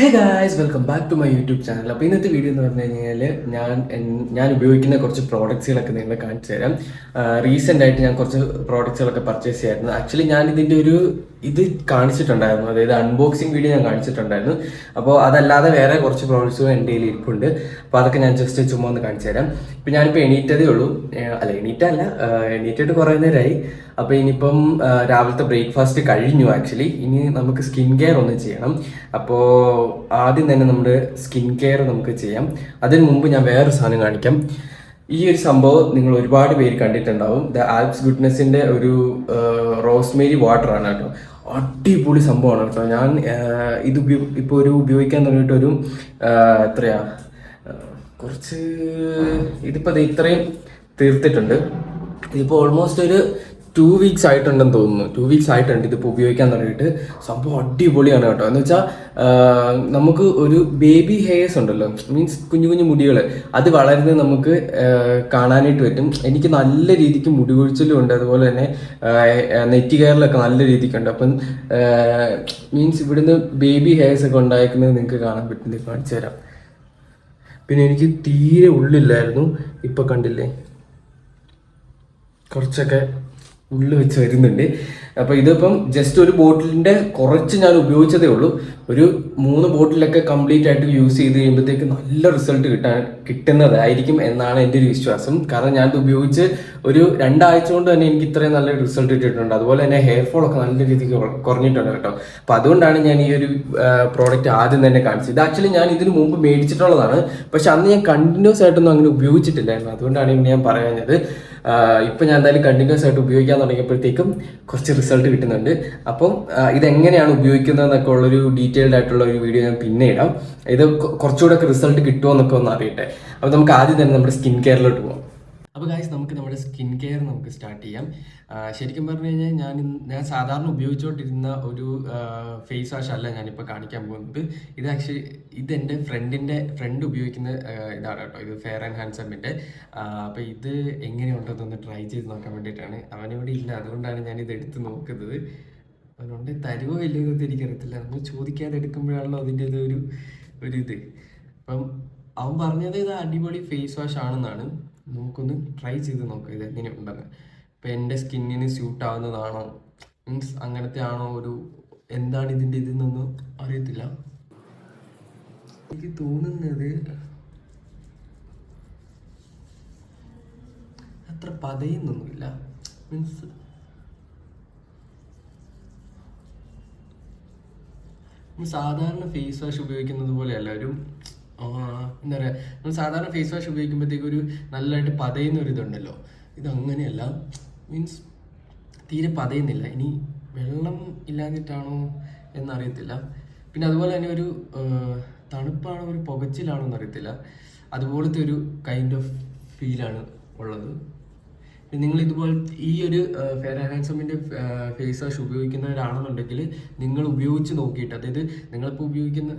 Hey guys welcome back to my YouTube channel അപ്പോൾ ഇന്നത്തെ video എന്ന് പറഞ്ഞു കഴിഞ്ഞാൽ ഞാൻ ഞാൻ ഉപയോഗിക്കുന്ന കുറച്ച് പ്രോഡക്ട്സുകളൊക്കെ നിങ്ങളെ കാണിച്ചു തരാം. റീസെന്റ് ആയിട്ട് ഞാൻ കുറച്ച് പ്രോഡക്ട്സുകളൊക്കെ പർച്ചേസ് ചെയ്യായിരുന്നു. ആക്ച്വലി ഞാൻ ഇതിന്റെ ഒരു ഇത് കാണിച്ചിട്ടുണ്ടായിരുന്നു. അതായത് അൺബോക്സിങ് വീഡിയോ ഞാൻ കാണിച്ചിട്ടുണ്ടായിരുന്നു. അപ്പോൾ അതല്ലാതെ വേറെ കുറച്ച് പ്രോഡക്ട്സുകൾ എന്റെ കയ്യിൽ ഇരിപ്പുണ്ട്. അപ്പോൾ അതൊക്കെ ഞാൻ ജസ്റ്റ് ചുമ്മാ ഒന്ന് കാണിച്ചു തരാം. ഇപ്പം ഞാനിപ്പോൾ എണീറ്റതേ ഉള്ളൂ. അല്ല എണീറ്റല്ല. എണീറ്റിട്ട് കുറേ നേരമായി അപ്പോൾ ഇനിയിപ്പം രാവിലത്തെ ബ്രേക്ക്ഫാസ്റ്റ് കഴിഞ്ഞു ആക്ച്വലി ഇനി നമുക്ക് സ്കിൻ കെയർ ഒന്ന് ചെയ്യണം. അപ്പോൾ ആദ്യം തന്നെ നമ്മുടെ സ്കിൻ കെയർ നമുക്ക് ചെയ്യാം. അതിന് മുമ്പ് ഞാൻ വേറൊരു സാധനം കാണിക്കാം. ഈ ഒരു സംഭവം നിങ്ങൾ ഒരുപാട് പേര് കണ്ടിട്ടുണ്ടാവും. ദ ആൽപ്സ് ഗുഡ്നെസ്സിന്റെ ഒരു റോസ്മേരി വാട്ടർ ആണ് കേട്ടോ. അടിപൊളി സംഭവമാണ് കേട്ടോ. ഞാൻ ഇത് ഇപ്പൊ ഇപ്പോൾ ഒരു ഉപയോഗിക്കാൻ തുടങ്ങിയിട്ട് ഒരു എത്രയാ? കുറച്ച് ഇതിപ്പോൾ ദേ ഇത്രയും തീർത്തിട്ടുണ്ട്. ഇതിപ്പോൾ ഓൾമോസ്റ്റ് ഒരു ടു വീക്സ് ആയിട്ടുണ്ടെന്ന് തോന്നുന്നു. ടു വീക്സ് ആയിട്ടുണ്ട് ഇതിപ്പോൾ ഉപയോഗിക്കാൻ തുടങ്ങിയിട്ട്. സംഭവം അടിപൊളിയാണ് കേട്ടോ. എന്ന് വെച്ചാൽ നമുക്ക് ഒരു ബേബി ഹെയർസ് ഉണ്ടല്ലോ. മീൻസ് കുഞ്ഞു കുഞ്ഞു മുടികൾ അത് വളരുന്നത് നമുക്ക് കാണാനായിട്ട് പറ്റും. എനിക്ക് നല്ല രീതിക്ക് മുടി കൊഴിച്ചിലും ഉണ്ട്. അതുപോലെ തന്നെ നെറ്റ് കെയറിലൊക്കെ നല്ല രീതിക്കുണ്ട് അപ്പം മീൻസ് ഇവിടുന്ന് ബേബി ഹെയർസ് ഒക്കെ ഉണ്ടായിരിക്കുന്നത് നിങ്ങൾക്ക് കാണാൻ പറ്റും. ഇത് കാണിച്ചു തരാം. പിന്നെ എനിക്ക് തീരെ ഉള്ളില്ലായിരുന്നു. ഇപ്പം കണ്ടില്ലേ? കുറച്ചൊക്കെ ഉള്ളു വെച്ച് വരുന്നുണ്ട്. അപ്പൊ ഇതിപ്പം ജസ്റ്റ് ഒരു ബോട്ടിലിന്റെ കുറച്ച് ഞാൻ ഉപയോഗിച്ചതേ ഉള്ളൂ. ഒരു മൂന്ന് ബോട്ടിലൊക്കെ കംപ്ലീറ്റ് ആയിട്ട് യൂസ് ചെയ്ത് കഴിയുമ്പോഴത്തേക്ക് നല്ല റിസൾട്ട് കിട്ടാൻ കിട്ടുന്നതായിരിക്കും എന്നാണ് എന്റെ ഒരു വിശ്വാസം. കാരണം ഞാനിത് ഉപയോഗിച്ച് ഒരു രണ്ടാഴ്ച കൊണ്ട് തന്നെ എനിക്ക് ഇത്രയും നല്ല റിസൾട്ട് കിട്ടിയിട്ടുണ്ട്. അതുപോലെ തന്നെ ഹെയർ ഫോൾ ഒക്കെ നല്ല രീതിക്ക് കുറഞ്ഞിട്ടുണ്ട് കേട്ടോ. അപ്പോൾ അതുകൊണ്ടാണ് ഞാൻ ഈ ഒരു പ്രോഡക്റ്റ് ആദ്യം തന്നെ കാണിച്ചത്. ഇത് ആക്ച്വലി ഞാൻ ഇതിന് മുമ്പ് മേടിച്ചിട്ടുള്ളതാണ്. പക്ഷെ അന്ന് ഞാൻ കണ്ടിന്യൂസ് ആയിട്ടൊന്നും അങ്ങനെ ഉപയോഗിച്ചിട്ടില്ലായിരുന്നു. അതുകൊണ്ടാണ് ഞാൻ പറയാഞ്ഞത്. ആഹ് ഇപ്പൊ ഞാൻ എന്തായാലും കണ്ടിന്യൂസ് ആയിട്ട് ഉപയോഗിക്കാൻ തുടങ്ങിയപ്പോഴത്തേക്കും കുറച്ച് റിസൾട്ട് കിട്ടുന്നുണ്ട്. അപ്പം ഇതെങ്ങനെയാണ് ഉപയോഗിക്കുന്നത് എന്നൊക്കെ ഉള്ളൊരു ഡീറ്റെയിൽഡ് ആയിട്ടുള്ള ഒരു വീഡിയോ ഞാൻ പിന്നെ ഇടാം. ഇത് കുറച്ചുകൂടെ റിസൾട്ട് കിട്ടുമോ എന്നൊക്കെ ഒന്ന് അറിയട്ടെ. അപ്പോൾ നമുക്ക് ആദ്യം തന്നെ നമ്മുടെ സ്കിൻ കെയറിലോട്ട് പോകാം അപ്പോൾ ഗായ്സ് നമുക്ക് നമ്മുടെ സ്കിൻ കെയർ നമുക്ക് സ്റ്റാർട്ട് ചെയ്യാം. ശരിക്കും പറഞ്ഞു കഴിഞ്ഞാൽ ഞാൻ ഞാൻ സാധാരണ ഉപയോഗിച്ചുകൊണ്ടിരുന്ന ഒരു ഫേസ് വാഷ് അല്ല ഞാനിപ്പോൾ കാണിക്കാൻ പോകുന്നത്. ഇത് ആക്ച്വലി ഇത് എന്റെ ഫ്രണ്ടിന്റെ ഫ്രണ്ട് ഉപയോഗിക്കുന്ന ഇതാണ് കേട്ടോ. ഇത് ഫെയർ ആൻഡ് ഹാൻഡ്സമിന്റെ അപ്പോൾ ഇത് എങ്ങനെയുണ്ടെന്നൊന്ന് ട്രൈ ചെയ്ത് നോക്കാൻ വേണ്ടിയിട്ടാണ്. അവനിവിടെ ഇല്ല അതുകൊണ്ടാണ് ഞാൻ ഇത് എടുത്ത് നോക്കുന്നത്. അവനുണ്ട് തരുമോ ഇല്ലയോ എന്നൊന്നും എനിക്കറിയത്തില്ല. നമ്മൾ ചോദിക്കാതെ എടുക്കുമ്പോഴാണല്ലോ അതിന്റെ ഒരു ഒരു ഇത്. അപ്പം അവൻ പറഞ്ഞത് ഇത് അടിപൊളി ഫേസ് വാഷ് ആണെന്നാണ്. നമുക്കൊന്ന് ട്രൈ ചെയ്ത് നോക്കാം ഇത് എങ്ങനെയുണ്ടെന്ന് ഇപ്പം എന്റെ സ്കിന്നിന് സ്യൂട്ട് ആവുന്നതാണോ? മീൻസ് അങ്ങനത്തെ ആണോ ഒരു എന്താണ് ഇതിന്റെ ഇതെന്നൊന്നും അറിയത്തില്ല. എനിക്ക് തോന്നുന്നത് അത്ര പതയുന്നൊന്നുമില്ല. മീൻസ് സാധാരണ ഫേസ് വാഷ് ഉപയോഗിക്കുന്നത് പോലെയല്ല ഒരു എന്താ പറയുക നമ്മൾ സാധാരണ ഫേസ് വാഷ് ഉപയോഗിക്കുമ്പോഴത്തേക്ക് ഒരു നല്ലതായിട്ട് പതയുന്ന ഒരു ഇതുണ്ടല്ലോ ഇത് അങ്ങനെയല്ല മീൻസ് തീരെ പതയുന്നില്ല. ഇനി വെള്ളം ഇല്ലാഞ്ഞിട്ടാണോ എന്നറിയത്തില്ല. പിന്നെ അതുപോലെ തന്നെ ഒരു തണുപ്പാണോ ഒരു പുകച്ചിലാണോ എന്നറിയത്തില്ല. അതുപോലത്തെ ഒരു കൈൻഡ് ഓഫ് ഫീലാണ് ഉള്ളത്. നിങ്ങൾ ഇതുപോലെ ഈ ഒരു ഫെയർ ഹാൻഡ്സമിന്റെ ഫേസ് വാഷ് ഉപയോഗിക്കുന്നവരാണെന്നുണ്ടെങ്കിൽ നിങ്ങൾ ഉപയോഗിച്ച് നോക്കിയിട്ട് അതായത് നിങ്ങളിപ്പോൾ ഉപയോഗിക്കുന്ന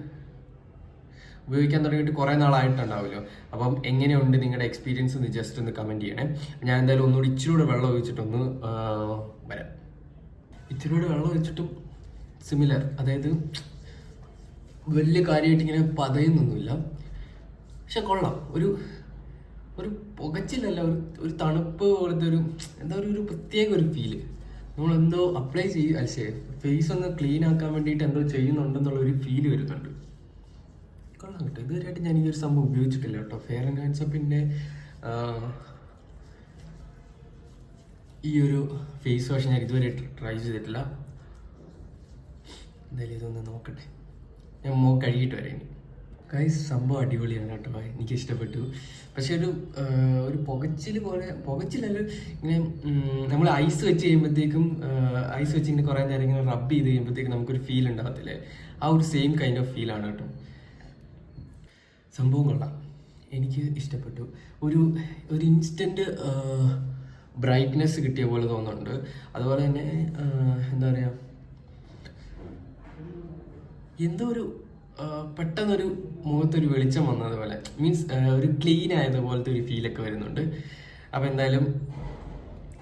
ഉപയോഗിക്കാൻ തുടങ്ങിയിട്ട് കുറേ നാളായിട്ടുണ്ടാവുമല്ലോ. അപ്പം എങ്ങനെയുണ്ട് നിങ്ങളുടെ എക്സ്പീരിയൻസ് ഒന്ന് ജസ്റ്റ് ഒന്ന് കമന്റ് ചെയ്യണേ. ഞാൻ എന്തായാലും ഒന്നുകൂടി ഇച്ചിരൂടെ വെള്ളം ഒഴിച്ചിട്ടൊന്ന് വരാം. ഇച്ചിരൂടെ വെള്ളം ഒഴിച്ചിട്ടും സിമിലർ അതായത് വലിയ കാര്യമായിട്ട് ഇങ്ങനെ പതയുന്നൊന്നുമില്ല. പക്ഷെ കൊള്ളാം. ഒരു ഒരു പുകച്ചിലല്ല ഒരു ഒരു തണുപ്പ് പോലത്തെ ഒരു എന്താ പറയുക ഒരു പ്രത്യേക ഒരു ഫീൽ നമ്മളെന്തോ അപ്ലൈ ചെയ്യും. അല്ലേ ഫേസ് ഒന്ന് ക്ലീൻ ആക്കാൻ വേണ്ടിയിട്ട് എന്തോ ചെയ്യുന്നുണ്ടെന്നുള്ള ഒരു ഫീൽ വരുന്നുണ്ട്. കൊള്ളാം കേട്ടോ. ഇതുവരെയായിട്ട് ഞാൻ ഈ ഒരു സംഭവം ഉപയോഗിച്ചിട്ടില്ല കേട്ടോ. ഫെയർ ആൻഡ് ഹാൻഡ്സപ്പിന്റെ ഈ ഒരു ഫേസ് വാഷ് ഞാൻ ഇതുവരെ ട്രൈ ചെയ്തിട്ടില്ല. എന്തായാലും ഇതൊന്ന് നോക്കട്ടെ. ഞാൻ മോ കഴുകിയിട്ട് വരാം ഇനി. ഗൈസ് സംഭവം അടിപൊളിയാണ് കേട്ടോ. എനിക്ക് ഇഷ്ടപ്പെട്ടു പക്ഷെ ഒരു ഒരു പുകച്ചിൽ പോലെ പുകച്ചിലല്ല ഇങ്ങനെ നമ്മൾ ഐസ് വെച്ച് കഴിയുമ്പോഴത്തേക്കും ഐസ് വെച്ച് ഇങ്ങനെ കുറേ നേരം ഇങ്ങനെ റബ്ബ് ചെയ്ത് കഴിയുമ്പോഴത്തേക്കും നമുക്കൊരു ഫീൽ ഉണ്ടാകത്തില്ലേ ആ ഒരു സെയിം കൈൻഡ് ഓഫ് ഫീലാണ് കേട്ടോ. സംഭവം കൊള്ളാം എനിക്ക് ഇഷ്ടപ്പെട്ടു. ഒരു ഒരു ഇൻസ്റ്റന്റ് ബ്രൈറ്റ്നെസ് കിട്ടിയ പോലെ തോന്നുന്നുണ്ട്. അതുപോലെ തന്നെ എന്താ പറയുക എന്തോ ഒരു പെട്ടെന്നൊരു മുഖത്തൊരു വെളിച്ചം വന്നതുപോലെ. മീൻസ് ഒരു ക്ലീൻ ആയതുപോലത്തെ ഒരു ഫീലൊക്കെ വരുന്നുണ്ട്. അപ്പോൾ എന്തായാലും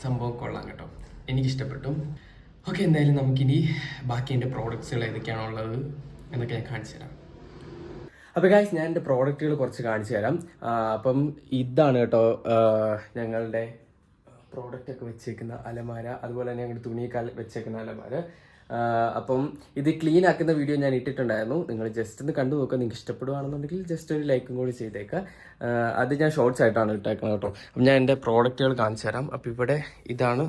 സംഭവം കൊള്ളാം കേട്ടോ. എനിക്കിഷ്ടപ്പെട്ടു. ഓക്കെ എന്തായാലും നമുക്കിനി ബാക്കി എന്റെ പ്രോഡക്ട്സുകൾ ഏതൊക്കെയാണുള്ളത് എന്നൊക്കെ ഞാൻ കാണിച്ചു തരാം. അപ്പോൾ ഗായ്സ് ഞാൻ എന്റെ പ്രോഡക്റ്റുകൾ കുറച്ച് കാണിച്ചു തരാം. അപ്പം ഇതാണ് കേട്ടോ ഞങ്ങളുടെ പ്രോഡക്റ്റ് ഒക്കെ വെച്ചേക്കുന്ന അലമാര. അതുപോലെ തന്നെ ഞങ്ങളുടെ തുണിയൊക്കെ വെച്ചേക്കുന്ന അലമാര. അപ്പം ഇത് ക്ലീൻ ആക്കുന്ന വീഡിയോ ഞാൻ ഇട്ടിട്ടുണ്ടായിരുന്നു. നിങ്ങൾ ജസ്റ്റ് ഒന്ന് കണ്ടു നോക്കുക നിങ്ങൾക്ക് ഇഷ്ടപ്പെടുകയാണെന്നുണ്ടെങ്കിൽ ജസ്റ്റ് ഒരു ലൈക്കും കൂടി ചെയ്തേക്കുക അത് ഞാൻ ഷോർട്സ് ആയിട്ടാണ് ഇട്ടേക്കുന്നത് കേട്ടോ. അപ്പം ഞാൻ എന്റെ പ്രോഡക്റ്റുകൾ കാണിച്ചു തരാം. അപ്പോൾ ഇവിടെ ഇതാണ്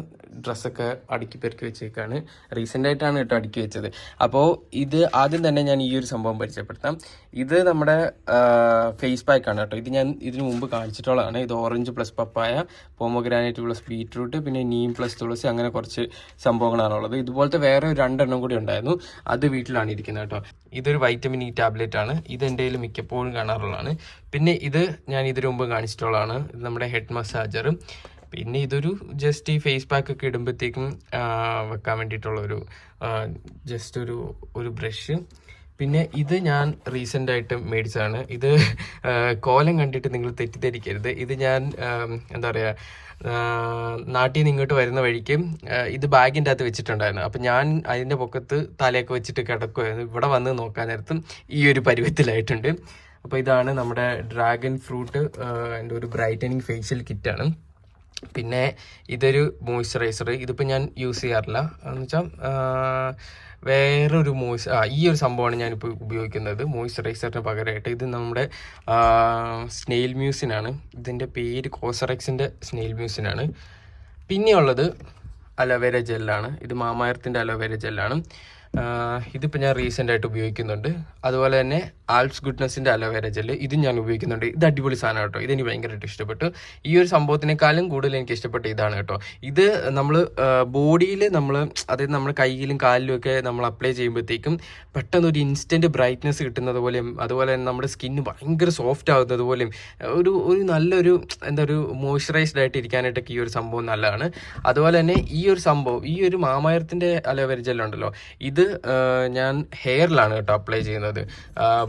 ഡ്രസ്സൊക്കെ അടുക്കി പെറുക്കി വെച്ചേക്കാണ്. റീസെന്റ് ആയിട്ടാണ് കേട്ടോ അടുക്കി വെച്ചത്. അപ്പോൾ ഇത് ആദ്യം തന്നെ ഞാൻ ഈ ഒരു സംഭവം പരിചയപ്പെടുത്താം. ഇത് നമ്മുടെ ഫേസ് പാക്ക് ആണ് കേട്ടോ. ഇത് ഞാൻ ഇതിനു മുമ്പ് കാണിച്ചിട്ടുള്ളതാണ്. ഇത് orange plus papaya pomegranate plus beetroot പിന്നെ നീം പ്ലസ് തുളസി അങ്ങനെ കുറച്ച് സംഭവങ്ങളാണുള്ളത് ഇതുപോലത്തെ വേറെ ഒരു രണ്ടെണ്ണം കൂടി ഉണ്ടായിരുന്നു. അത് വീട്ടിലാണ് ഇരിക്കുന്നത് കേട്ടോ. ഇതൊരു വൈറ്റമിൻ ഇ ടാബ്ലറ്റ് ആണ്. ഇത് എന്റെ കയ്യിൽ മിക്കപ്പോഴും കാണാറുള്ളതാണ്. പിന്നെ ഇത് ഞാൻ ഇതിനു മുമ്പ് കാണിച്ചിട്ടുള്ളതാണ്. ഇത് നമ്മുടെ ഹെഡ് മസാജറും പിന്നെ ഇതൊരു ജസ്റ്റ് ഈ ഫേസ് പാക്ക് ഒക്കെ ഇടുമ്പോഴത്തേക്കും വെക്കാൻ വേണ്ടിയിട്ടുള്ള ഒരു ജസ്റ്റ് ഒരു ഒരു ബ്രഷ് പിന്നെ ഇത് ഞാൻ റീസെന്റ് ആയിട്ട് മേടിച്ചതാണ്. ഇത് കോലം കണ്ടിട്ട് നിങ്ങൾ തെറ്റിദ്ധരിക്കരുത്. ഇത് ഞാൻ എന്താ പറയുക നാട്ടിൽ നിന്ന് ഇങ്ങോട്ട് വരുന്ന വഴിക്ക് ഇത് ബാഗിന്റെ അകത്ത് വെച്ചിട്ടുണ്ടായിരുന്നു. അപ്പം ഞാൻ അതിന്റെ പൊക്കത്ത് തലയൊക്കെ വെച്ചിട്ട് കിടക്കുമായിരുന്നു ഇവിടെ വന്ന് നോക്കാൻ നേരത്തും ഈ ഒരു പരുവത്തിലായിട്ടുണ്ട്. അപ്പോൾ ഇതാണ് നമ്മുടെ ഡ്രാഗൺ ഫ്രൂട്ട് എന്റെ ഒരു ബ്രൈറ്റനിങ് ഫേഷ്യൽ കിറ്റാണ് പിന്നെ ഇതൊരു മോയ്സ്ചറൈസർ ഇതിപ്പോൾ ഞാൻ യൂസ് ചെയ്യാറില്ല. എന്ന് വെച്ചാൽ വേറൊരു മോയ്സ് ഈ ഒരു സംഭവമാണ് ഞാനിപ്പോൾ ഉപയോഗിക്കുന്നത്. മോയ്സ്ചറൈസറിന് പകരമായിട്ട് ഇത് നമ്മുടെ സ്നെയിൽ മ്യൂസിനാണ്. ഇതിന്റെ പേര് കോസറക്സിന്റെ സ്നെയിൽ മ്യൂസിനാണ്. പിന്നെയുള്ളത് അലോവേര ജെല്ലാണ്. ഇത് മാമായർത്തിന്റെ അലോവേര ജെല്ലാണ്. ഇതിപ്പോൾ ഞാൻ റീസെന്റ് ആയിട്ട് ഉപയോഗിക്കുന്നുണ്ട്. അതുപോലെ തന്നെ ആൽപ്സ് ഗുഡ്നസിന്റെ അലോവേര ജെൽ ഇതും ഞാൻ ഉപയോഗിക്കുന്നുണ്ട്. ഇത് അടിപൊളി സാധനം കേട്ടോ. ഇതെനിക്ക് ഭയങ്കരമായിട്ട് ഇഷ്ടപ്പെട്ടു. ഈ ഒരു സംഭവത്തിനേക്കാളും കൂടുതൽ എനിക്ക് ഇഷ്ടപ്പെട്ട ഇതാണ് കേട്ടോ. ഇത് നമ്മൾ ബോഡിയിൽ നമ്മൾ അതായത് നമ്മുടെ കയ്യിലും കാലിലും ഒക്കെ നമ്മൾ അപ്ലൈ ചെയ്യുമ്പോഴത്തേക്കും പെട്ടെന്ന് ഒരു ഇൻസ്റ്റന്റ് ബ്രൈറ്റ്നസ് കിട്ടുന്നത് പോലെയും അതുപോലെ തന്നെ നമ്മുടെ സ്കിന്ന് ഭയങ്കര സോഫ്റ്റ് ആകുന്നത് പോലെയും ഒരു ഒരു നല്ലൊരു എന്താ ഒരു മോയ്സ്ചറൈസ്ഡ് ആയിട്ട് ഇരിക്കാനായിട്ടൊക്കെ ഈ ഒരു സംഭവം നല്ലതാണ്. അതുപോലെ തന്നെ ഈ ഒരു സംഭവം ഈ ഒരു മാമായത്തിന്റെ അലോവേര ജെല്ലുണ്ടല്ലോ ഇത് ഞാൻ ഹെയറിലാണ് കേട്ടോ അപ്ലൈ ചെയ്യുന്നത്.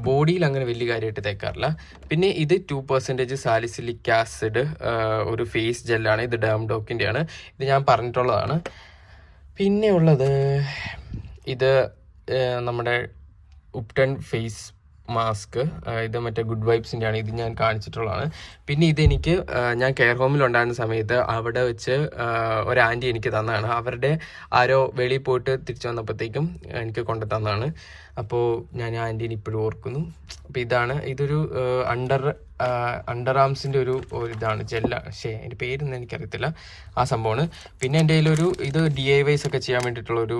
ബോഡിയിൽ അങ്ങനെ വലിയ കാര്യമായിട്ട് തേക്കാറില്ല. പിന്നെ ഇത് ടു പെർസെന്റേജ് സാലിസിലിക് ആസിഡ് ഒരു ഫേസ് ജെല്ലാണ് ഇത് ഡാംഡോക്കിന്റെ ആണ് ഇത് ഞാൻ പറഞ്ഞിട്ടുള്ളതാണ്. പിന്നെ ഉള്ളത് ഇത് നമ്മുടെ ഉപ്റ്റൺ ഫേസ് മാസ്ക് ഇത് മറ്റേ ഗുഡ് വൈബ്സിന്റെ ആണ് ഇത് ഞാൻ കാണിച്ചിട്ടുള്ളതാണ്. പിന്നെ ഇതെനിക്ക് ഞാൻ കെയർ ഹോമിൽ ഉണ്ടായിരുന്ന സമയത്ത് അവിടെ വെച്ച് ഒരു ആന്റി എനിക്ക് തന്നതാണ്. അവരുടെ ആരോ വെളിയിൽ പോയിട്ട് തിരിച്ചു വന്നപ്പോഴത്തേക്കും എനിക്ക് കൊണ്ടു തന്നതാണ് അപ്പോൾ ഞാൻ ആന്റീനെ ഇപ്പോഴും ഓർക്കുന്നു. അപ്പോൾ ഇതാണ് ഇതൊരു അണ്ടർ അണ്ടർ ആംസിന്റെ ഒരു ഒരു ഇതാണ് ജെല്ല ഷേ എന്റെ പേരൊന്നും എനിക്കറിയത്തില്ല. ആ സംഭവമാണ്. പിന്നെ എന്റെ കയ്യിലൊരു ഇത് ഡി ഐ വൈസ് ഒക്കെ ചെയ്യാൻ വേണ്ടിയിട്ടുള്ളൊരു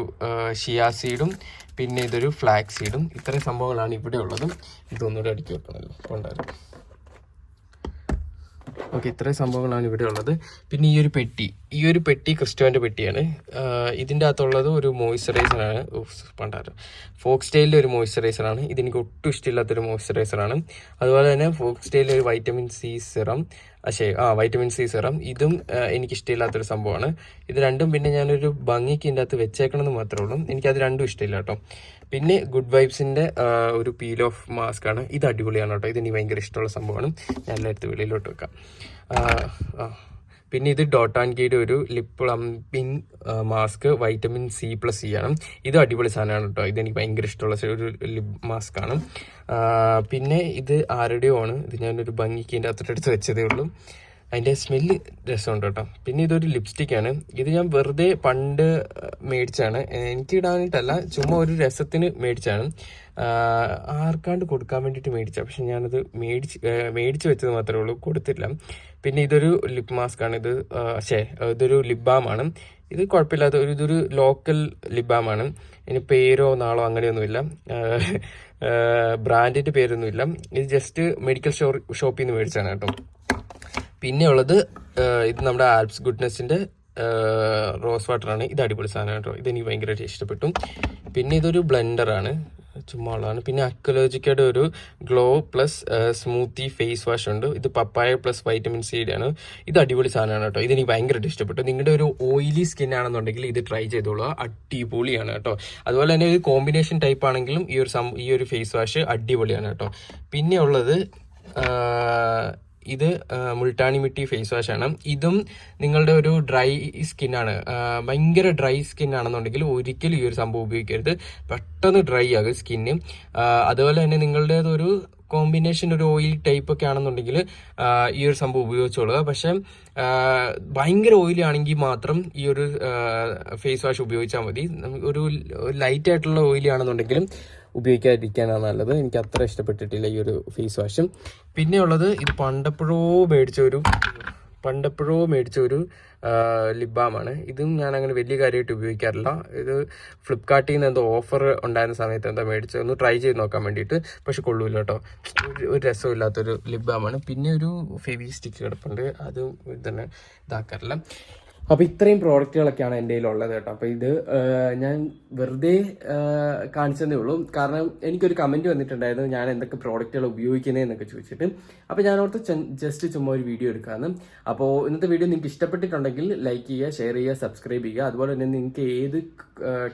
ഷിയാ സീഡും പിന്നെ ഇതൊരു ഫ്ലാക്സ് സീഡും ഇത്രയും സംഭവങ്ങളാണ് ഇവിടെ ഉള്ളതും. ഇതൊന്നുകൂടെ അടുക്കി വെക്കണമല്ലോ. ഉണ്ടായിരുന്നു ഓക്കെ ഇത്രയും സംഭവങ്ങളാണ് ഇവിടെ ഉള്ളത്. പിന്നെ ഈ ഒരു പെട്ടി ഈ ഒരു പെട്ടി ക്രിസ്റ്റോന്റെ പെട്ടിയാണ്. ഇതിന്റെ അകത്തുള്ളത് ഒരു മോയ്സ്ചറൈസറാണ്. പണ്ടാരം. ഫോക്സ് സ്റ്റൈലിന്റെ ഒരു മോയ്സ്ചറൈസറാണ്. ഇതെനിക്ക് ഒട്ടും ഇഷ്ടമില്ലാത്തൊരു മോയ്സ്ചറൈസറാണ്. അതുപോലെ തന്നെ ഫോക്സ് സ്റ്റൈലിലെ ഒരു വൈറ്റമിൻ സി സിറം പക്ഷേ ആ വൈറ്റമിൻ സി സിറം. ഇതും എനിക്ക് ഇഷ്ടമില്ലാത്തൊരു സംഭവമാണ്. ഇത് രണ്ടും പിന്നെ ഞാനൊരു ഭംഗിക്ക് ഇതിന്റെ അകത്ത് വെച്ചേക്കണമെന്ന് മാത്രമേ ഉള്ളൂ. എനിക്കത് രണ്ടും ഇഷ്ടമില്ല കേട്ടോ. പിന്നെ ഗുഡ് വൈബ്സിന്റെ ഒരു പീൽ ഓഫ് മാസ്ക് ആണ് ഇത് അടിപൊളിയാണ് കേട്ടോ. ഇത് എനിക്ക് ഭയങ്കര ഇഷ്ടമുള്ള സംഭവമാണ്. ഞാൻ എല്ലായിടത്തും വെളിയിലോട്ട് വെക്കാം. പിന്നെ ഇത് ഡോട്ട് ആൻഡ് കീയുടെ ഒരു lip plumping mask vitamin C plus C ആണ്. ഇത് അടിപൊളി സാധനമാണ് കേട്ടോ. ഇതെനിക്ക് ഭയങ്കര ഇഷ്ടമുള്ള ഒരു ലിപ് മാസ്ക് ആണ്. പിന്നെ ഇത് ആരുടെയോ ആണ്. ഇത് ഞാനൊരു ഭംഗിക്ക് എന്റെ അകത്തോട്ട് വെച്ചതേ ഉള്ളൂ. അതിന്റെ സ്മെല്ല് രസമുണ്ട് കേട്ടോ. പിന്നെ ഇതൊരു ലിപ്സ്റ്റിക് ആണ്. ഇത് ഞാൻ വെറുതെ പണ്ട് മേടിച്ചാണ് എനിക്ക് ഇടാനായിട്ടല്ല ചുമ്മാ ഒരു രസത്തിന് മേടിച്ചാണ് ആർക്കാണ്ട് കൊടുക്കാൻ വേണ്ടിയിട്ട് മേടിച്ച പക്ഷെ ഞാനത് മേടിച്ച് മേടിച്ച് വെച്ചത് മാത്രമേ ഉള്ളൂ. കൊടുത്തില്ല. പിന്നെ ഇതൊരു ലിപ് മാസ്ക് ആണ്. ഇത് ശേ ഇതൊരു ലിപ് ബാമാണ് ഇത് കുഴപ്പമില്ലാത്ത ഒരു ഇതൊരു ലോക്കൽ ലിപ് ബാമാണ് ഇനി പേരോ നാളോ അങ്ങനെയൊന്നുമില്ല. ബ്രാൻഡിന്റെ പേരൊന്നുമില്ല. ഇത് ജസ്റ്റ് മെഡിക്കൽ ഷോ ഷോപ്പിൽ നിന്ന് മേടിച്ചാണ് കേട്ടോ. പിന്നെ ഉള്ളത് ഇത് നമ്മുടെ ആൽപ്സ് ഗുഡ്നെസ്സിന്റെ റോസ് വാട്ടറാണ് ഇത് അടിപൊളി സാധനം കേട്ടോ. ഇതെനിക്ക് ഭയങ്കരമായിട്ട് ഇഷ്ടപ്പെട്ടു പിന്നെ ഇതൊരു ബ്ലെൻഡർ ആണ് ചുമ്മാ ഉള്ളതാണ്. പിന്നെ അക്കലോജിക്കയുടെ ഒരു glow plus smoothie face wash ഉണ്ട്. ഇത് പപ്പായ പ്ലസ് വൈറ്റമിൻ സിയുടെ ആണ് ഇത് അടിപൊളി സാധനമാണ് കേട്ടോ. ഇതെനിക്ക് ഭയങ്കരമായിട്ട് ഇഷ്ടപ്പെട്ടു. നിങ്ങളുടെ ഒരു ഓയിലി സ്കിൻ ആണെന്നുണ്ടെങ്കിൽ ഇത് ട്രൈ ചെയ്തോളൂ. അടിപൊളിയാണ് കേട്ടോ. അതുപോലെ തന്നെ ഒരു കോമ്പിനേഷൻ ടൈപ്പ് ആണെങ്കിലും ഈ ഒരു ഈ ഒരു ഫേസ് വാഷ് അടിപൊളിയാണ് കേട്ടോ. പിന്നെ ഉള്ളത് ഇത് മുൾട്ടാണി മിട്ടി ഫേസ് വാഷ് ആണ്. ഇതും നിങ്ങളുടെ ഒരു ഡ്രൈ ആ, ഭയങ്കര ഡ്രൈ സ്കിൻ ആണെന്നുണ്ടെങ്കിൽ ഒരിക്കലും ഈ ഒരു സംഭവം ഉപയോഗിക്കരുത്. പെട്ടെന്ന് ഡ്രൈ ആകും സ്കിന്ന് അതുപോലെ തന്നെ നിങ്ങളുടെ ഒരു കോമ്പിനേഷൻ ഒരു ഓയിൽ ടൈപ്പ് ഒക്കെ ആണെന്നുണ്ടെങ്കിൽ ഈ ഒരു സംഭവം ഉപയോഗിച്ചോളുക. പക്ഷെ ഭയങ്കര ഓയിലി ആണെങ്കിൽ മാത്രം ഈ ഒരു ഫേസ് വാഷ് ഉപയോഗിച്ചാൽ മതി. ഒരു ലൈറ്റ് ആയിട്ടുള്ള ഓയിലി ആണെന്നുണ്ടെങ്കിലും ഉപയോഗിക്കാതിരിക്കാനാണ് നല്ലത്. എനിക്ക് അത്ര ഇഷ്ടപ്പെട്ടിട്ടില്ല ഈ ഒരു ഫേസ് വാഷും പിന്നെയുള്ളത് ഇത് പണ്ടപ്പോഴോ മേടിച്ച ഒരു പണ്ടപ്പോഴോ മേടിച്ച ഒരു ലിബാമാണ് ഇതും ഞാൻ അങ്ങനെ വലിയ കാര്യമായിട്ട് ഉപയോഗിക്കാറില്ല. ഇത് ഫ്ലിപ്കാർട്ടിൽ നിന്ന് എന്തോ ഓഫർ ഉണ്ടായിരുന്ന സമയത്ത് എന്താ മേടിച്ചത് ഒന്ന് ട്രൈ ചെയ്ത് നോക്കാൻ വേണ്ടിയിട്ട്. പക്ഷെ കൊള്ളൂല കേട്ടോ. ഒരു രസമില്ലാത്തൊരു ലിബാമാണ് പിന്നെ ഒരു ഫെവി സ്റ്റിക്ക് കിടപ്പുണ്ട്. അതും ഇതന്നെ ഇതാക്കാറില്ല. അപ്പോൾ ഇത്രയും പ്രോഡക്റ്റുകളൊക്കെയാണ് എന്റെ കയ്യിലുള്ളത് കേട്ടോ. അപ്പോൾ ഇത് ഞാൻ വെറുതെ കാണിച്ചതേ ഉള്ളൂ. കാരണം എനിക്കൊരു കമന്റ് വന്നിട്ടുണ്ടായിരുന്നു ഞാൻ എന്തൊക്കെ പ്രോഡക്റ്റുകൾ ഉപയോഗിക്കുന്നത് എന്നൊക്കെ ചോദിച്ചിട്ട്. അപ്പോൾ ഞാൻ ഓർത്ത് ജസ്റ്റ് ചുമ്മാ ഒരു വീഡിയോ എടുക്കാമെന്ന് അപ്പോൾ ഇന്നത്തെ വീഡിയോ നിങ്ങൾക്ക് ഇഷ്ടപ്പെട്ടിട്ടുണ്ടെങ്കിൽ ലൈക്ക് ചെയ്യുക ഷെയർ ചെയ്യുക സബ്സ്ക്രൈബ് ചെയ്യുക. അതുപോലെ തന്നെ നിങ്ങൾക്ക് ഏത്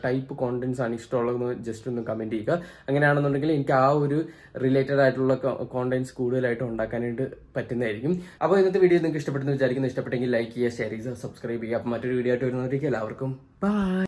ടൈപ്പ് കോണ്ടൻസ് ആണ് ഇഷ്ടമുള്ളതെന്ന് ജസ്റ്റ് ഒന്ന് കമന്റ് ചെയ്യുക. അങ്ങനെയാണെന്നുണ്ടെങ്കിൽ എനിക്ക് ആ ഒരു റിലേറ്റഡ് ആയിട്ടുള്ള കോണ്ടൻസ് കൂടുതലായിട്ട് ഉണ്ടാക്കാനായിട്ട് പറ്റുന്നതായിരിക്കും. അപ്പോൾ ഇന്നത്തെ വീഡിയോ നിങ്ങൾക്ക് ഇഷ്ടപ്പെട്ടെന്ന് വിചാരിക്കുന്നു. ഇഷ്ടപ്പെട്ടെങ്കിൽ ലൈക്ക് ചെയ്യുക ഷെയർ ചെയ്യുക സബ്സ്ക്രൈബ് ചെയ്യുക അപ്പം മറ്റൊരു വീഡിയോ ആയിട്ട് വരുന്നതായിരിക്കും എല്ലാവർക്കും ബൈ